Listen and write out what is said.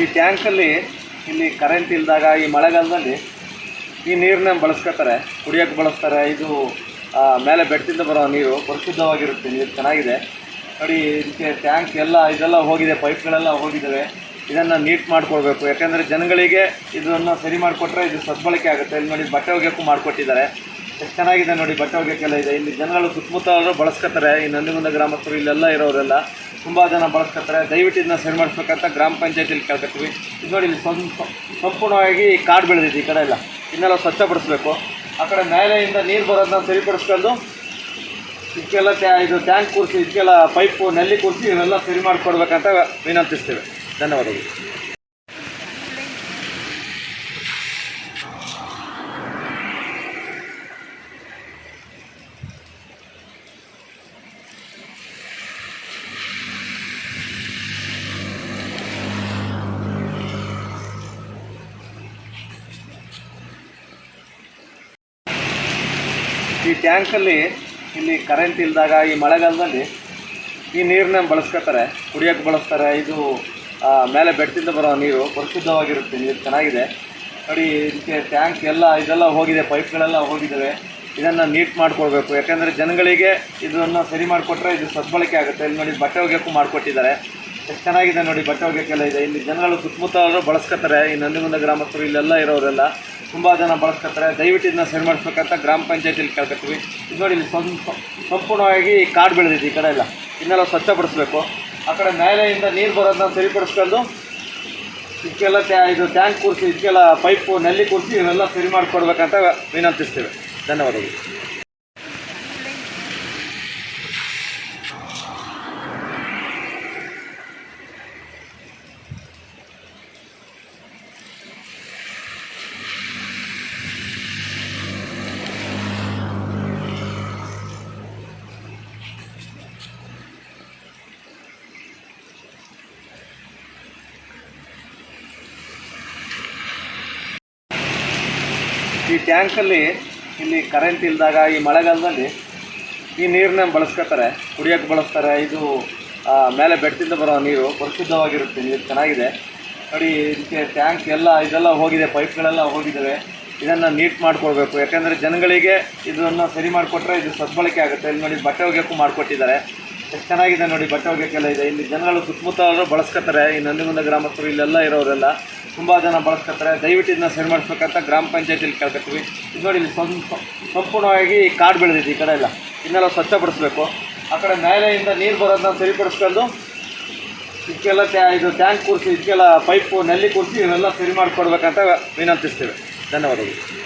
ಈ ಟ್ಯಾಂಕಲ್ಲಿ ಇಲ್ಲಿ ಕರೆಂಟ್ ಇಲ್ದಾಗ ಈ ಮಳೆಗಾಲದಲ್ಲಿ ಈ ನೀರನ್ನ ಬಳಸ್ಕೊತಾರೆ ಕುಡಿಯೋಕ್ಕೆ ಬಳಸ್ತಾರೆ. ಇದು ಮೇಲೆ ಬೆಟ್ಟದಿಂದ ಬರೋ ನೀರು ಪರಿಶುದ್ಧವಾಗಿರುತ್ತೆ, ನೀರು ಚೆನ್ನಾಗಿದೆ. ನೋಡಿ, ಇದಕ್ಕೆ ಟ್ಯಾಂಕ್ ಎಲ್ಲ, ಇದೆಲ್ಲ ಹೋಗಿದೆ, ಪೈಪ್ಗಳೆಲ್ಲ ಹೋಗಿದ್ದಾವೆ. ಇದನ್ನು ನೀಟ್ ಮಾಡ್ಕೊಳ್ಬೇಕು. ಯಾಕೆಂದರೆ ಜನಗಳಿಗೆ ಇದನ್ನು ಸರಿ ಮಾಡಿಕೊಟ್ರೆ ಇದು ಸದ್ಬಳಕೆ ಆಗುತ್ತೆ. ಇಲ್ಲಿ ನೋಡಿ ಬಟ್ಟೆ ಒಗೆಯೋಕ್ಕೂ ಮಾಡಿಕೊಟ್ಟಿದ್ದಾರೆ. ಎಷ್ಟು ಚೆನ್ನಾಗಿದೆ ನೋಡಿ ಬಟ್ಟೆ ಒಗೆಯೋಕ್ಕೆಲ್ಲ ಇದೆ. ಇಲ್ಲಿ ಜನಗಳು ಸುತ್ತಮುತ್ತ ಬಳಸ್ಕೊತಾರೆ. ಈ ನಂದಿಗುಂದ ಗ್ರಾಮಸ್ಥರು ಇಲ್ಲೆಲ್ಲ ಇರೋರೆಲ್ಲ. ತುಂಬ ಜನ ಬಳಸ್ಕೊತಾರೆ. ದಯವಿಟ್ಟು ಇದನ್ನ ಸರಿ ಮಾಡಿಸ್ಬೇಕಂತ ಗ್ರಾಮ ಪಂಚಾಯತಿಲಿ ಕೇಳ್ಕೊತೀವಿ. ಇದು ನೋಡಿ, ಇಲ್ಲಿ ಸಂಪೂರ್ಣವಾಗಿ ಕಾಡು ಬೆಳೆದಿದೆ ಈ ಕಡೆ ಎಲ್ಲ. ಇನ್ನೆಲ್ಲ ಸ್ವಚ್ಛಪಡಿಸ್ಬೇಕು. ಆ ಕಡೆ ನ್ಯಾಯಾಲಯದಿಂದ ನೀರು ಬರೋದನ್ನ ಸರಿಪಡಿಸ್ಕೊಂಡು ಇದಕ್ಕೆಲ್ಲ ಟ್ಯಾ ಇದು ಟ್ಯಾಂಕ್ ಕೂರಿಸಿ, ಇದಕ್ಕೆಲ್ಲ ಪೈಪು, ನಲ್ಲಿ ಕೂರಿಸಿ, ಇವೆಲ್ಲ ಸರಿ ಮಾಡಿಕೊಡ್ಬೇಕಂತ ವಿನಂತಿಸ್ತೇವೆ. ಧನ್ಯವಾದಗಳು. ಈ ಟ್ಯಾಂಕಲ್ಲಿ ಇಲ್ಲಿ ಕರೆಂಟ್ ಇಲ್ದಾಗ, ಈ ಮಳೆಗಾಲದಲ್ಲಿ ಈ ನೀರನ್ನ ಬಳಸ್ಕೊತಾರೆ ಕುಡಿಯೋಕ್ಕೆ ಬಳಸ್ತಾರೆ. ಇದು ಮೇಲೆ ಬೆಟ್ಟದಿಂದ ಬರೋ ನೀರು ಪರಿಶುದ್ಧವಾಗಿರುತ್ತೆ, ನೀರು ಚೆನ್ನಾಗಿದೆ. ನೋಡಿ, ಇದಕ್ಕೆ ಟ್ಯಾಂಕ್ ಎಲ್ಲ, ಇದೆಲ್ಲ ಹೋಗಿದೆ, ಪೈಪ್ಗಳೆಲ್ಲ ಹೋಗಿದ್ದಾವೆ. ಇದನ್ನು ನೀಟ್ ಮಾಡ್ಕೊಳ್ಬೇಕು. ಯಾಕೆಂದರೆ ಜನಗಳಿಗೆ ಇದನ್ನು ಸರಿ ಮಾಡಿಕೊಟ್ರೆ ಇದು ಸದ್ಬಳಕೆ ಆಗುತ್ತೆ. ಇಲ್ಲಿ ನೋಡಿ, ಬಟ್ಟೆ ಒಗೆಯೋಕ್ಕೂ ಮಾಡಿಕೊಟ್ಟಿದ್ದಾರೆ. ಎಷ್ಟು ಚೆನ್ನಾಗಿದೆ ನೋಡಿ, ಬಟ್ಟೆ ಒಗೆಯೋಕ್ಕೆಲ್ಲ ಇದೆ. ಇಲ್ಲಿ ಜನಗಳು ಸುತ್ತಮುತ್ತ ಬಳಸ್ಕೊತಾರೆ. ಈ ನಂದಿಗುಂದ ಗ್ರಾಮಸ್ಥರು ಇಲ್ಲೆಲ್ಲ ಇರೋರೆಲ್ಲ. ತುಂಬ ಜನ ಬಳಸ್ಕೊತಾರೆ. ದಯವಿಟ್ಟು ಇದನ್ನ ಸರಿ ಮಾಡಿಸ್ಬೇಕಂತ ಗ್ರಾಮ ಪಂಚಾಯತಿಲಿ ಕೇಳ್ಕೊತೀವಿ. ಇದು ನೋಡಿ, ಇಲ್ಲಿ ಸಂಪೂರ್ಣವಾಗಿ ಕಾಡು ಬೆಳೆದಿದೆ ಈ ಕಡೆ ಎಲ್ಲ. ಇನ್ನೆಲ್ಲ ಸ್ವಚ್ಛಪಡಿಸ್ಬೇಕು. ಆ ಕಡೆ ನ್ಯಾಯಾಲಯದಿಂದ ನೀರು ಬರೋದನ್ನ ಸರಿಪಡಿಸ್ಕೊಂಡು ಇದಕ್ಕೆಲ್ಲ ಇದು ಟ್ಯಾಂಕ್ ಕೂರಿಸಿ, ಇದಕ್ಕೆಲ್ಲ ಪೈಪು, ನಲ್ಲಿ ಕೂರಿಸಿ ಇವೆಲ್ಲ ಸರಿ ಮಾಡಿಕೊಡ್ಬೇಕಂತ ವಿನಂತಿಸ್ತೇವೆ. ಧನ್ಯವಾದಗಳು. ಈ ಟ್ಯಾಂಕಲ್ಲಿ ಇಲ್ಲಿ ಕರೆಂಟ್ ಇಲ್ಲದಾಗ ಈ ಮಳೆಗಾಲದಲ್ಲಿ ಈ ನೀರನ್ನ ಬಳಸ್ಕೊತಾರೆ ಕುಡಿಯೋಕ್ಕೆ ಬಳಸ್ತಾರೆ. ಇದು ಮೇಲೆ ಬೆಟ್ಟದಿಂದ ಬರೋ ನೀರು ಪರಿಶುದ್ಧವಾಗಿರುತ್ತೆ, ನೀರು ಚೆನ್ನಾಗಿದೆ. ನೋಡಿ, ಇದಕ್ಕೆ ಟ್ಯಾಂಕ್ ಎಲ್ಲ, ಇದೆಲ್ಲ ಹೋಗಿದೆ, ಪೈಪ್ಗಳೆಲ್ಲ ಹೋಗಿದ್ದಾವೆ. ಇದನ್ನು ನೀಟ್ ಮಾಡ್ಕೊಳ್ಬೇಕು. ಯಾಕೆಂದರೆ ಜನಗಳಿಗೆ ಇದನ್ನು ಸರಿ ಮಾಡಿಕೊಟ್ರೆ ಇದು ಸದ್ಬಳಕೆ ಆಗುತ್ತೆ. ಇಲ್ಲಿ ನೋಡಿ ಬಟ್ಟೆ ಒಗೆಯೋಕ್ಕೂ ಮಾಡಿಕೊಟ್ಟಿದ್ದಾರೆ. ಎಷ್ಟು ಚೆನ್ನಾಗಿದೆ ನೋಡಿ, ಬಟ್ಟೆ ಒಗೆಯಕ್ಕೆಲ್ಲ ಇದೆ. ಇಲ್ಲಿ ಜನಗಳು ಸುತ್ತಮುತ್ತ ಬಳಸ್ಕೊತಾರೆ. ಈ ನಂದಿಗುಂದ ಗ್ರಾಮಸ್ಥರು ಇಲ್ಲೆಲ್ಲ ಇರೋರೆಲ್ಲ ತುಂಬ ಜನ ಬಳಸ್ಕೊತಾರೆ. ದಯವಿಟ್ಟು ಇದನ್ನ ಸರಿ ಮಾಡಿಸ್ಬೇಕಂತ ಗ್ರಾಮ ಪಂಚಾಯತಿಲಿ ಕೇಳ್ಕೊತೀವಿ. ಇದು ನೋಡಿ, ಇಲ್ಲಿ ಸ್ವಲ್ಪ ಸಂಪೂರ್ಣವಾಗಿ ಕಾಡು ಬೆಳೆದಿದೆ ಈ ಕಡೆ ಎಲ್ಲ. ಇನ್ನೆಲ್ಲ ಸ್ವಚ್ಛಪಡಿಸ್ಬೇಕು. ಆ ಕಡೆ ನ್ಯಾಯಾಲಯದಿಂದ ನೀರು ಬರೋದನ್ನ ಸರಿಪಡಿಸ್ಕೊಂಡು ಇದಕ್ಕೆಲ್ಲ ಟ್ಯಾ, ಇದು ಟ್ಯಾಂಕ್ ಕೂರಿಸಿ, ಇದಕ್ಕೆಲ್ಲ ಪೈಪು, ನಲ್ಲಿ ಕೂರಿಸಿ, ಇವೆಲ್ಲ ಸರಿ ಮಾಡಿಕೊಡ್ಬೇಕಂತ ವಿನಂತಿಸ್ತೇವೆ. ಧನ್ಯವಾದಗಳು.